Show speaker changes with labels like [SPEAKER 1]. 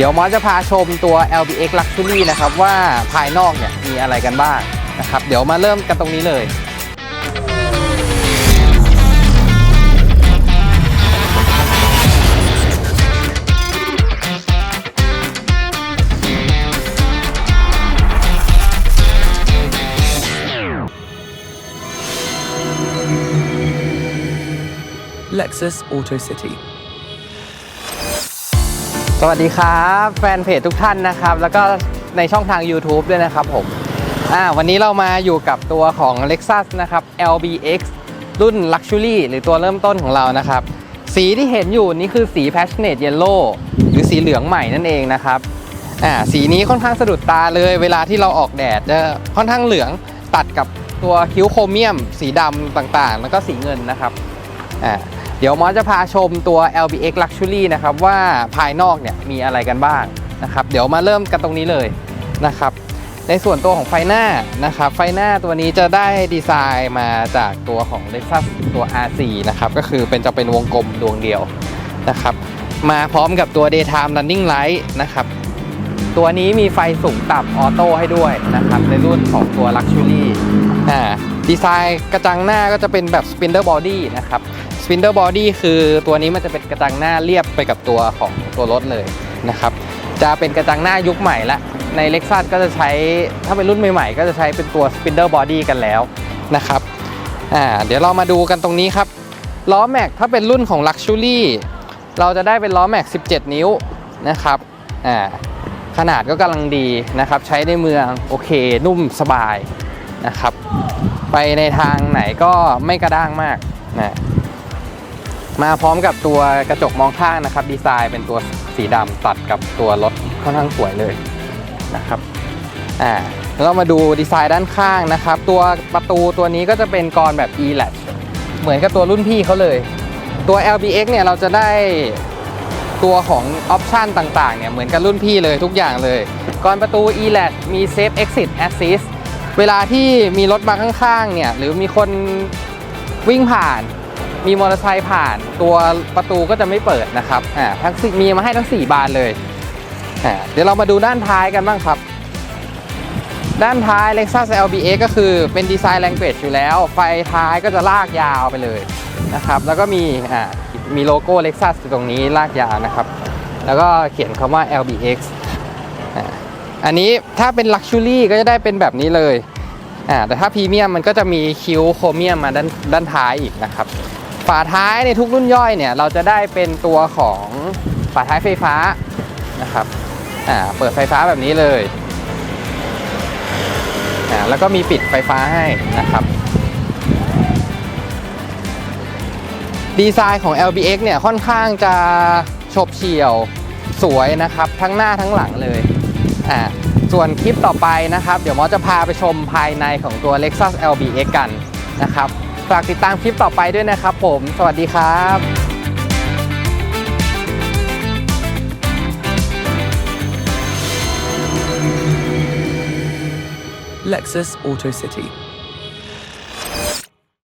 [SPEAKER 1] เดี๋ยวมอสจะพาชมตัว LBX Luxury นะครับว่าภายนอกเนี่ยมีอะไรกันบ้างนะครับเดี๋ยวมาเริ่มกันตรงนี้เลย
[SPEAKER 2] Lexus Auto City.
[SPEAKER 1] สวัสดีครับ แฟนเพจทุกท่านนะครับ แล้วก็ในช่องทาง YouTube ด้วยนะครับผมอ่าวันนี้เรามาอยู่กับตัวของ Lexus นะครับ LBX รุ่น Luxury หรือตัวเริ่มต้นของเรานะครับ สีที่เห็นอยู่นี่คือสี Passionate Yellow หรือสีเหลืองใหม่นั่นเองนะครับอ่าสีนี้ค่อนข้างสะดุดตาเลยเวลาที่เราออกแดดจะค่อนข้างเหลืองตัดกับตัวคิ้วโครเมียม สีดำต่างๆ แล้วก็สีเงินนะครับอ่า เดี๋ยวมอสจะพาชมตัว LBX Luxury นะครับว่าภายนอกเนี่ยมีอะไรกันบ้างนะครับเดี๋ยวมาเริ่มกันตรงนี้เลยนะครับในส่วนตัวของไฟหน้านะครับไฟหน้าตัวนี้จะได้ดีไซน์มาจากตัวของ Lexus ตัว R4 นะครับก็คือเป็นจะเป็นวงกลมดวงเดียวนะครับมาพร้อมกับตัว Daytime Running Light นะครับตัวนี้มีไฟสูงต่ำออโต้ให้ด้วยนะครับในรุ่นของตัว Luxury อ่า ดีไซน์กระจังหน้าก็จะเป็นแบบ Spinner Body นะครับ Spinner Body คือตัวนี้มันจะเป็นกระจังหน้าเรียบไปกับตัวของตัวรถเลยนะครับจะเป็นกระจังหน้ายุคใหม่ละใน Lexus ก็จะใช้ถ้าเป็นรุ่นใหม่ๆ ก็จะใช้เป็นตัว Spinner Body กันแล้วนะครับอ่าเดี๋ยวเรามาดูกันตรงนี้ครับล้อแม็กถ้าเป็นรุ่นของ Luxury เราจะได้เป็นล้อแม็ก17 นิ้วนะครับอ่าขนาดก็กำลังดีนะครับ ใช้ในเมืองโอเค นุ่มสบาย นะครับ ไปในทางไหนก็ไม่กระด้างมากนะมาพร้อมกับตัวกระจกมองข้างนะครับ ดีไซน์เป็นตัวสีดำตัดกับตัวรถค่อนข้างสวยเลยนะครับอ่าแล้วเรามาดูดีไซน์ด้านข้างนะครับ ตัวประตูตัวนี้ก็จะเป็นกรแบบ e l a t เหมือนกับตัวรุ่นพี่เขาเลย ตัว LBX เนี่ยเราจะได้ตัวของออปชันต่างๆเนี่ยเหมือนกับรุ่นพี่เลยทุกอย่างเลยก่อนประตู e l a t มี Safe Exit Assist เวลาที่มีรถมาข้างๆเนี่ยหรือมีคนวิ่งผ่าน มีมอเตอร์ไซค์ผ่าน ตัวประตูก็จะไม่เปิดนะครับอ่าทั้งสี่มีมาให้ทั้ง 4 บานเลยอ่าเดี๋ยวเรามาดูด้านท้ายกันบ้างครับ ด้านท้าย Lexus LBX ก็คือเป็นดีไซน์ language อยู่แล้ว ไฟท้ายก็จะลากยาวไปเลยนะครับแล้วก็มีอ่ามีโลโก้ Lexus อยู่ตรงนี้ลากยาวนะครับ แล้วก็เขียนคำว่า LBX อ่า อันนี้ถ้าเป็น Luxury ก็จะได้เป็นแบบนี้เลยอ่าแต่ถ้าพรีเมียมมันก็จะมีคิ้วโครเมียมมาด้านด้านท้ายอีกนะครับ ฝาท้ายในทุกรุ่นย่อยเนี่ยเราจะได้เป็นตัวของฝาท้ายไฟฟ้านะครับอ่าเปิดไฟฟ้าแบบนี้เลยอ่าแล้วก็มีปิดไฟฟ้าให้นะครับดีไซน์ของ LBX เนี่ยค่อนข้างจะฉบเฉี่ยวสวยนะครับ ทั้งหน้าทั้งหลังเลย อ่าส่วนคลิปต่อไปนะครับ เดี๋ยวมอสจะพาไปชมภายในของตัว Lexus LBX กันนะครับฝากติดตามคลิปต่อไปด้วยนะครับผม สวัสดีครับ
[SPEAKER 2] Lexus Auto City.